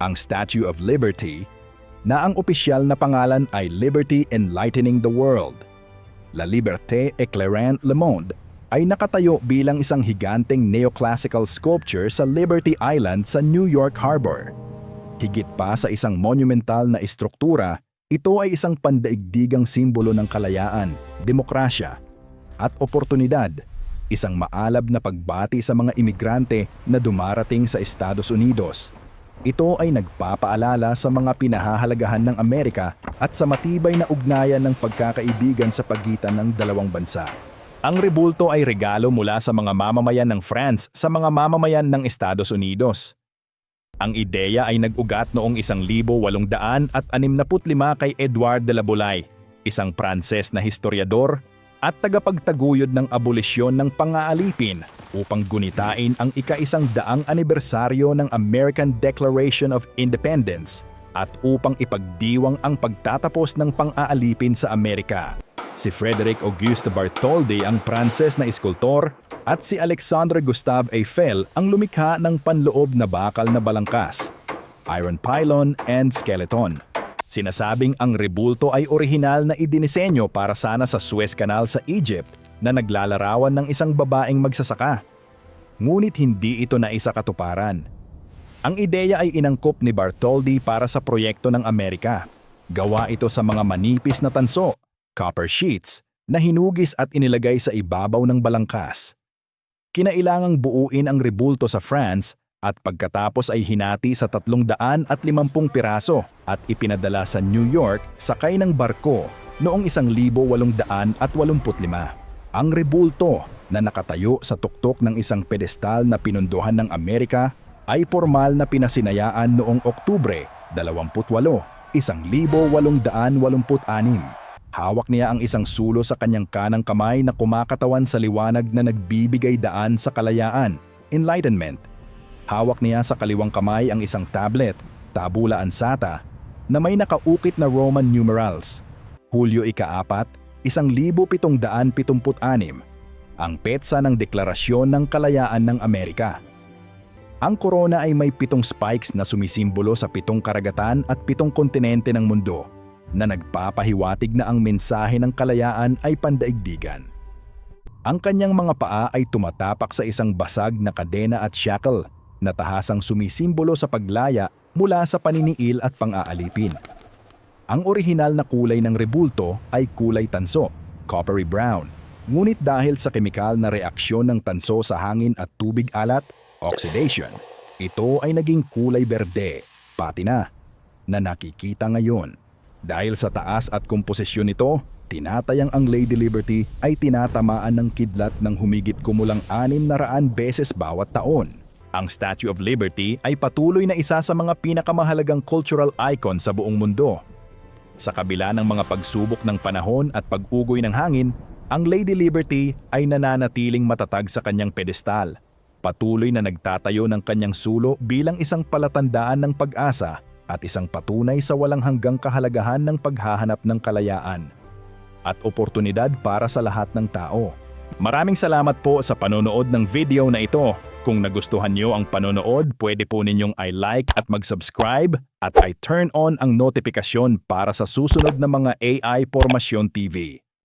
ang Statue of Liberty, na ang opisyal na pangalan ay Liberty Enlightening the World. La Liberté Éclairant le Monde ay nakatayo bilang isang higanteng neoclassical sculpture sa Liberty Island sa New York Harbor. Higit pa sa isang monumental na istruktura, ito ay isang pandaigdigang simbolo ng kalayaan, demokrasya, at oportunidad, isang maalab na pagbati sa mga imigrante na dumarating sa Estados Unidos. Ito ay nagpapaalala sa mga pinahahalagahan ng Amerika at sa matibay na ugnayan ng pagkakaibigan sa pagitan ng dalawang bansa. Ang rebulto ay regalo mula sa mga mamamayan ng France sa mga mamamayan ng Estados Unidos. Ang ideya ay nag-ugat noong 1865 kay Edward de la Bolay, isang Pranses na historiador at tagapagtaguyod ng abolisyon ng pang-aalipin upang gunitain ang ika-isang daang anibersaryo ng American Declaration of Independence at upang ipagdiwang ang pagtatapos ng pang-aalipin sa Amerika. Si Frederick Auguste Bartholdi ang Pranses na iskultor at si Alexandre Gustave Eiffel ang lumikha ng panloob na bakal na balangkas, iron pylon and skeleton. Sinasabing ang rebulto ay orihinal na idinisenyo para sana sa Suez Canal sa Egypt na naglalarawan ng isang babaeng magsasaka. Ngunit hindi ito na isa katuparan. Ang ideya ay inangkop ni Bartholdi para sa proyekto ng Amerika. Gawa ito sa mga manipis na tanso, copper sheets, na hinugis at inilagay sa ibabaw ng balangkas. Kinailangang buuin ang rebulto sa France at pagkatapos ay hinati sa 350 piraso at ipinadala sa New York sakay ng barko noong 1885. Ang rebulto na nakatayo sa tuktok ng isang pedestal na pinunduhan ng Amerika ay formal na pinasinayaan noong Oktubre 28, 1886. Hawak niya ang isang sulo sa kanyang kanang kamay na kumakatawan sa liwanag na nagbibigay daan sa kalayaan, enlightenment. Hawak niya sa kaliwang kamay ang isang tablet, tabula ansata, na may nakaukit na Roman numerals. Hulyo ika-4, 1776, ang petsa ng Deklarasyon ng Kalayaan ng Amerika. Ang korona ay may pitong spikes na sumisimbolo sa pitong karagatan at pitong kontinente ng mundo na nagpapahiwatig na ang mensahe ng kalayaan ay pandaigdigan. Ang kanyang mga paa ay tumatapak sa isang basag na kadena at shackle na tahasang sumisimbolo sa paglaya mula sa paniniil at pang-aalipin. Ang orihinal na kulay ng rebulto ay kulay tanso, coppery brown, ngunit dahil sa kemikal na reaksyon ng tanso sa hangin at tubig alat, oxidation, ito ay naging kulay berde, patina, na nakikita ngayon. Dahil sa taas at komposisyon nito, tinatayang ang Lady Liberty ay tinatamaan ng kidlat ng humigit kumulang 600 beses bawat taon. Ang Statue of Liberty ay patuloy na isa sa mga pinakamahalagang cultural icon sa buong mundo. Sa kabila ng mga pagsubok ng panahon at pag-ugoy ng hangin, ang Lady Liberty ay nananatiling matatag sa kanyang pedestal. Patuloy na nagtatayo ng kanyang sulo bilang isang palatandaan ng pag-asa at isang patunay sa walang hanggang kahalagahan ng paghahanap ng kalayaan at oportunidad para sa lahat ng tao. Maraming salamat po sa panonood ng video na ito. Kung nagustuhan niyo ang panonood, pwede po ninyong i-like at mag-subscribe at i-turn on ang notifikasyon para sa susunod na mga AI Formasyon TV.